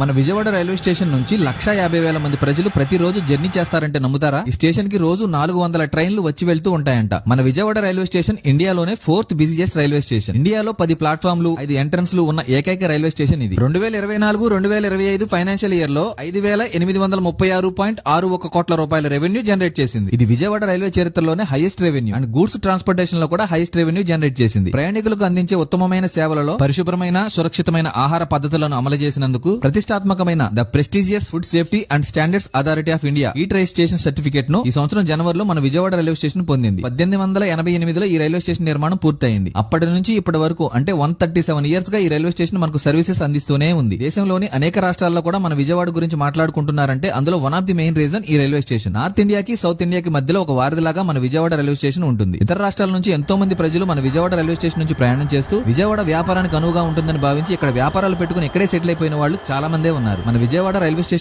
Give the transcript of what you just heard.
మన Vijayawada railway station నుంచి లక్ష యాభై వేల మంది ప్రజలు ప్రతిరోజు జర్నీ చేస్తారంటే నమ్ముతారా? ఈ స్టేషన్కి రోజు నాలుగు వందల ట్రైన్లు వచ్చి వెళ్తూ ఉంటాయంట. మన విజయవాడ రైల్వే స్టేషన్ ఇండియాలోనే ఫోర్త్ బిజియెస్ట్ రైల్వే స్టేషన్. ఇండియాలో పది ప్లాట్ఫామ్లు ఐదు ఎంట్రన్స్లు ఉన్న ఏకైక రైల్వే స్టేషన్ ఇది. రెండు వేల ఇరవై నాలుగు రెండు వేల ఇరవై ఐదు ఫైనాన్షియల్ ఇయర్లో ఐదు వేల ఎనిమిది వందల ముప్పై ఆరు పాయింట్ ఆరు ఒక కోట్ల రూపాయల రెవెన్యూ జనరేట్ చేసింది. ఇది విజయవాడ రైల్వే చరిత్రలోనే హైయెస్ట్ రెవెన్యూ అండ్ గూడ్స్ ట్రాన్స్పోర్టేషన్లో కూడా హైయెస్ట్ రెవెన్యూ జనరేట్ చేసింది. ప్రయాణికులకు అందించే ఉత్తమమైన సేవలలో పరిశుభ్రమైన సురక్షితమైన ఆహార పద్ధతులను అమలు చేసినందుకు ప్రతిష్టాత్మకమైన the prestigious food safety and standards authority of India ఈ రిజిస్ట్రేషన్ స్టేషన్ సర్టిఫికేట్ను ఈ సంవత్సరం జనవరిలో మన విజయవాడ రైల్వే స్టేషన్ పొందింది. పద్దెనిమిది వందల ఎనభై ఎనిమిదిలో ఈ రైల్వే స్టేషన్ నిర్మాణం పూర్తయింది. అప్పటి నుంచి ఇప్పటి వరకు అంటే వన్ థర్టీ సెవెన్ ఇయర్స్గా ఈ రైల్వే స్టేషన్ మనకు సర్వీసెస్ అందిస్తూనే ఉంది. దేశంలోని అనేక రాష్ట్రాల్లో కూడా మన విజయవాడ గురించి మాట్లాడుకుంటున్నారంటే అందులో one of the main reason ఈ రైల్వే స్టేషన్. నార్త్ ఇండియాకి సౌత్ ఇండియాకి మధ్యలో ఒక వారధిలాగా మన విజయవాడ రైల్వే స్టేషన్ ఉంటుంది. ఇతర రాష్ట్రాల నుంచి ఎంతో మంది ప్రజలు మన విజయవాడ రైల్వే స్టేషన్ నుంచి ప్రయాణం చేస్తూ విజయవాడ వ్యాపారానికి అనువుగా ఉంటుందని భావించి ఇక్కడ వ్యాపారాలు పెట్టుకుని ఇక్కడే సెటిల్ అయిపోయిన వాళ్ళు చాలా మందే ఉన్నారు. మన విజయవాడ రైల్వే స్టేషన్